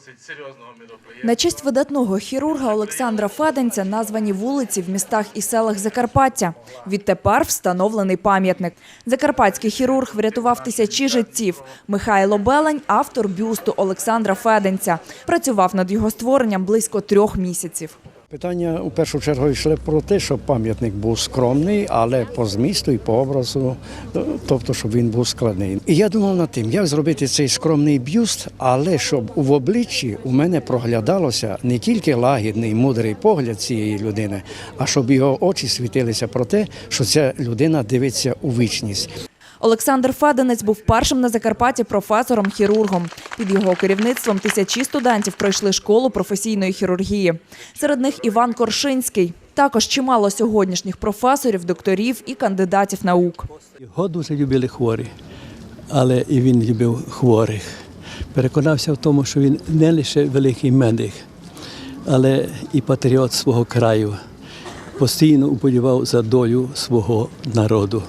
досить серйозного міроприємства. На честь видатного хірурга Олександра Феденця названі вулиці в містах і селах Закарпаття. Відтепер встановлений пам'ятник. Закарпатський хірург врятував тисячі життів. Михайло Белень – автор бюсту Олександра Феденця. Працював над його створенням близько трьох місяців. Питання у першу чергу йшли про те, щоб пам'ятник був скромний, але по змісту і по образу, тобто, щоб він був складний. І я думав над тим, як зробити цей скромний бюст, але щоб в обличчі у мене проглядалося не тільки лагідний, мудрий погляд цієї людини, а щоб його очі світилися про те, що ця людина дивиться у вічність. Олександр Феденець був першим на Закарпатті професором-хірургом. Під його керівництвом тисячі студентів пройшли школу професійної хірургії. Серед них Іван Коршинський. Також чимало сьогоднішніх професорів, докторів і кандидатів наук. Його дуже любили хворі, але і він любив хворих. Переконався в тому, що він не лише великий медик, але і патріот свого краю. Постійно уболівав за долю свого народу.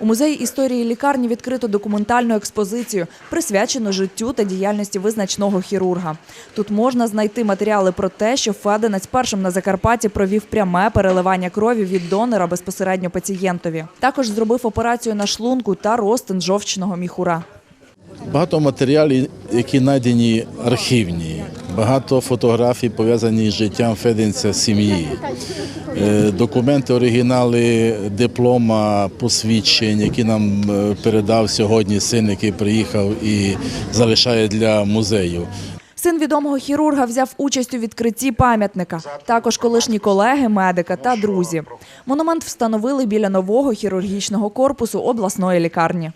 У музеї історії лікарні відкрито документальну експозицію, присвячену життю та діяльності визначного хірурга. Тут можна знайти матеріали про те, що Феденець першим на Закарпатті провів пряме переливання крові від донора безпосередньо пацієнтові. Також зробив операцію на шлунку та розтин жовчного міхура. Багато матеріалів, які знайдені архівні, багато фотографій пов'язані з життям Феденця сім'ї, Е, документи, оригінали диплома, посвідчень, які нам е, передав сьогодні син, який приїхав і залишає для музею. Син відомого хірурга взяв участь у відкритті пам'ятника. Також колишні колеги, медика та друзі. Монумент встановили біля нового хірургічного корпусу обласної лікарні.